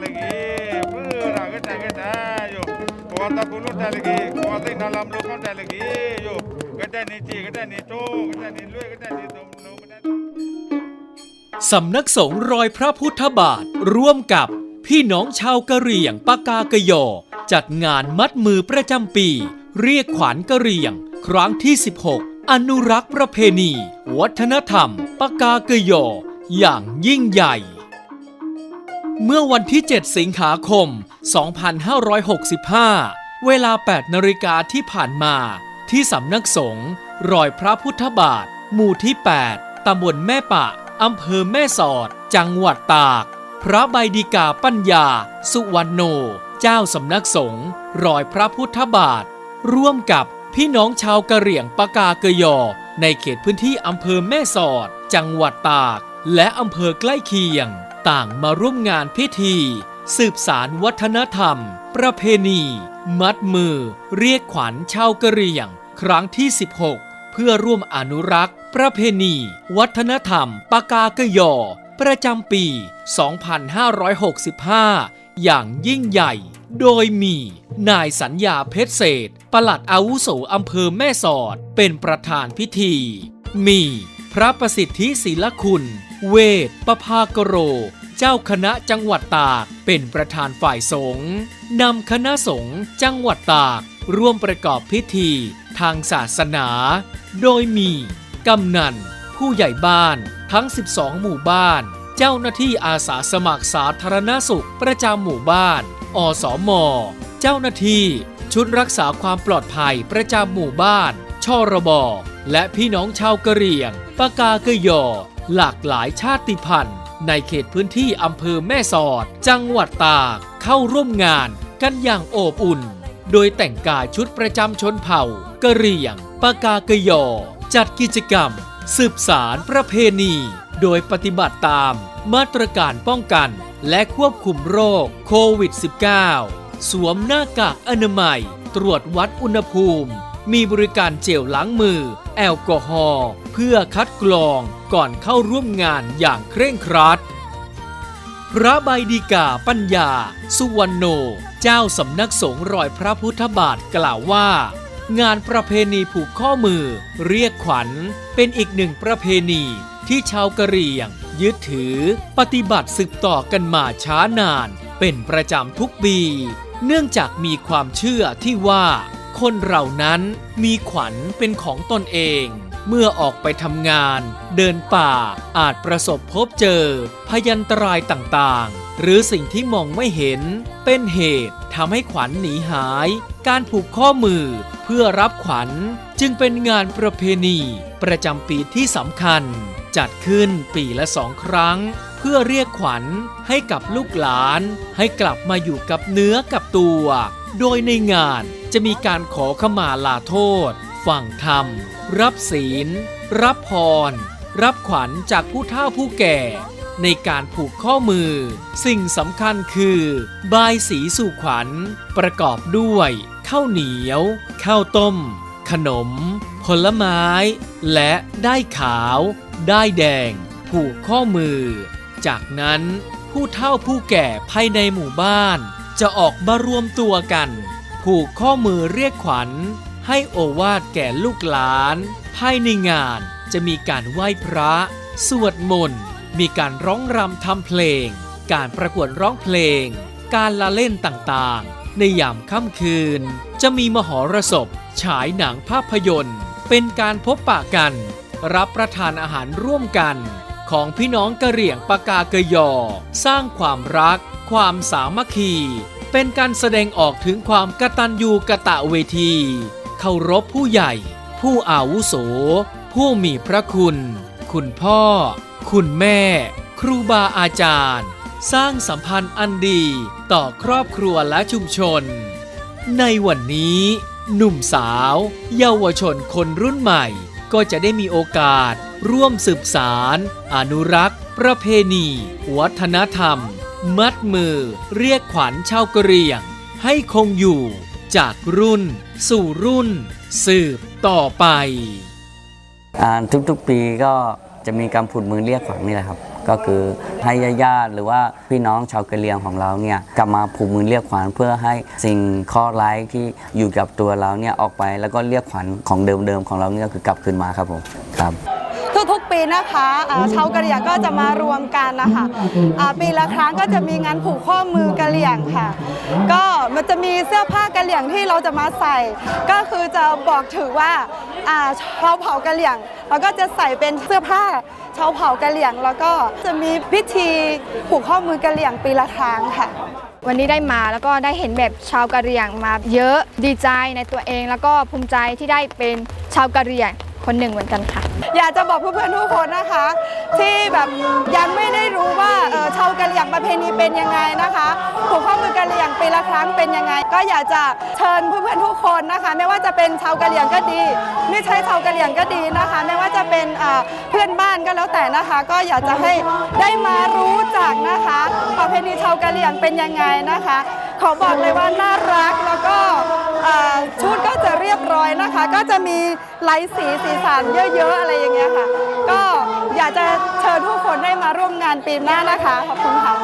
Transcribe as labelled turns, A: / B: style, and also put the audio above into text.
A: lagi pura kita kita yo kuata kulu dah lagi kuata dalam lukau dah lagi yo kita ni ci kita ni tu kita ni lui kita ni tum tum kita
B: สำนักสงฆ์รอยพระพุทธบาท ร่วมกับพี่น้องชาวกะเหรี่ยงปากากยอ จัดงานมัดมือประจำปี เรียกขวัญกะเหรี่ยง ครั้งที่ 16 อนุรักษ์ประเพณี วัฒนธรรมปากากยอ อย่างยิ่งใหญ่ เมื่อวันที่ 7 สิงหาคม 2565 เวลา 8นาฬิกาที่ผ่านมา ที่สำนักสงฆ์รอยพระพุทธบาท หมู่ที่ 8ตำบลแม่ปะอำเภอแม่สอด จังหวัดตาก พระใบดิกาปัญญา สุวรรณโน เจ้าสำนักสงฆ์รอยพระพุทธบาท ร่วมกับพี่น้องชาวกะเหรี่ยงปากาเกยอ ในเขตพื้นที่อำเภอแม่สอด จังหวัดตาก และอำเภอใกล้เคียง ต่างมาร่วมงานพิธี สืบสารวัฒนธรรม ประเพณี มัดมือ เรียกขวัญชาวกะเหรี่ยง ครั้งที่ 16 เพื่อร่วมอนุรักษ์ ประเพณี วัฒนธรรมปากากยอ ประจำปี 2565 อย่างยิ่งใหญ่ โดยมี นายสัญญาเพชรเศษปลัดอาวุโสอำเภอแม่สอด เป็นประธานพิธี มี พระประสิทธิศิลคุณ เวทประภากโร เจ้าคณะจังหวัดตากเป็นประธานฝ่ายสงฆ์นำคณะสงฆ์จังหวัดตากร่วมประกอบพิธีทางศาสนา โดยมี กำนัน ผู้ใหญ่บ้านทั้ง 12 หมู่บ้าน เจ้าหน้าที่อาสาสมัครสาธารณสุขประจำหมู่บ้าน อสม เจ้าหน้าที่ชุดรักษาความปลอดภัยประจำหมู่บ้าน ชรบ และพี่น้องชาวกะเหรี่ยง ปากากยอ หลากหลายชาติพันธุ์ ในเขตพื้นที่อำเภอแม่สอด จังหวัดตากเข้าร่วมงานกันอย่างโอบอุ่น โดยแต่งกายชุดประจำชนเผ่ากะเหรี่ยงปากากยอ จัดกิจกรรม สืบสารประเพณี โดยปฏิบัติตามมาตรการป้องกัน และควบคุมโรคโควิด -19 สวมหน้ากากอนามัย ตรวจวัดอุณหภูมิ มีบริการเจลล้างมือ แอลกอฮอล์เพื่อคัดกรองก่อนเข้าร่วมงานอย่างเคร่งครัด พระใบดีกาปัญญา สุวรรณโน เจ้าสำนักสงฆ์รอยพระพุทธบาทกล่าวว่า งานประเพณีผูกข้อมือ เรียกขวัญ เป็นอีกหนึ่งประเพณีที่ชาวกะเหรี่ยง ยึดถือปฏิบัติสืบต่อกันมาช้านาน เป็นประจำทุกปี เนื่องจากมีความเชื่อที่ว่า คนเรานั้นมีขวัญเป็นของตนเอง เมื่อออกไปทำงาน เดินป่าอาจประสบพบเจอ พยันตรายต่างๆ หรือสิ่งที่มองไม่เห็น เป็นเหตุทำให้ขวัญหนีหาย การผูกข้อมือเพื่อรับขวัญจึงเป็นงานประเพณี ประจำปีที่สำคัญ จัดขึ้นปีละสองครั้ง เพื่อเรียกขวัญให้กับลูกหลาน ให้กลับมาอยู่กับเนื้อกับตัว โดยในงานจะมีการขอขมาลาโทษฟังธรรม รับศีล รับพร รับขวัญจากผู้เฒ่าผู้แก่ ในการผูกข้อมือ สิ่งสำคัญคือ บายสีสู่ขวัญ ประกอบด้วยข้าวเหนียว ข้าวต้ม ขนม ผลไม้ และได้ขาว ได้แดง ผูกข้อมือ จากนั้นผู้เฒ่าผู้แก่ภายในหมู่บ้าน จะออกมารวมตัวกัน ผูกข้อมือเรียกขวัญ ให้โอวาดแก่ลูกหลาน ภายในงานจะมีการไหว้พระ สวดมนต์ มีการร้องรำทำเพลง การประกวดร้องเพลง การละเล่นต่างๆ ในยามค่ำคืน จะมีมหรสพ ฉายหนังภาพยนตร์ เป็นการพบปะกัน รับประทานอาหารร่วมกัน ของพี่น้องกะเหรี่ยงปากากยอ สร้างความรัก ความสามัคคี เป็นการแสดงออกถึงความกตัญญูกะตะเวที เคารพผู้ใหญ่ ผู้อาวุโส ผู้มีพระคุณ คุณพ่อ คุณแม่ ครูบาอาจารย์ สร้างสัมพันธ์อันดีต่อครอบครัวและชุมชน ในวันนี้ หนุ่มสาว เยาวชนคนรุ่นใหม่ ก็จะได้มีโอกาส ร่วมสืบสาร อนุรักษ์ ประเพณี วัฒนธรรม มัดมือ เรียกขวัญชาวกะเหรี่ยง ให้คงอยู่ จากรุ่น สู่รุ่น สืบต่อไป
C: อ่าทุกๆปีก็จะมีการผุดมือเรียกขวัญนี่แหละครับ ก็คือให้ญาติหรือว่าพี่น้องชาวกะเหรี่ยงของเราเนี่ยกลับมาผูกมือเรียกขวัญเพื่อให้สิ่งข้อร้ายที่อยู่กับตัวเราเนี่ยออกไปแล้วก็เรียกขวัญของเดิมๆของเราเนี่ยคือกลับคืนมาครับผมครับ
D: ทุกๆปีนะคะอ่าชาวกะเหรี่ยงก็จะมารวมกันนะคะอ่าปีละครั้งก็จะมีงานผูกข้อมือกะเหรี่ยงค่ะ ก็มันจะมีเสื้อผ้ากะเหรี่ยงที่เราจะมาใส่ ก็คือจะบอกถือว่าอ่าชาวเผ่ากะเหรี่ยงเราก็จะใส่เป็นเสื้อผ้าชาวเผ่ากะเหรี่ยง แล้วก็จะมีพิธีผูกข้อมือกะเหรี่ยงปีละครั้งค่ะ
E: วันนี้ได้มาแล้วก็ได้เห็นแบบชาวกะเหรี่ยงมาเยอะดีใจในตัวเอง แล้วก็ภูมิใจที่ได้เป็นชาวกะเหรี่ยง คนหนึ่งเหมือนกันค่ะ
D: อยากจะบอกเพื่อนๆทุกคนนะคะ ที่แบบยังไม่ได้รู้ว่าเอ่อชาวกะเหรี่ยงประเพณีเป็นยังไงนะคะผูกข้อมือกะเหรี่ยงปีละครั้งเป็นยังไง ก็อยากจะเชิญเพื่อนๆทุกคนนะคะ ไม่ว่าจะเป็นชาวกะเหรี่ยงก็ดี ไม่ใช่ชาวกะเหรี่ยงก็ดีนะคะ ไม่ว่าจะเป็นเอ่อเพื่อนบ้านก็แล้วแต่นะคะ ก็อยากจะให้ได้มารู้จักนะคะ ประเพณีชาวกะเหรี่ยงเป็นยังไงนะคะ ขอบอกเลยว่าน่ารักแล้วก็ชุดก็จะเรียบร้อยนะคะ ก็จะมีลายสีสีสันเยอะๆอะไรอย่างเงี้ยค่ะ ก็อยากจะเชิญทุกคนได้มาร่วมงานปีหน้านะคะ ขอบคุณค่ะ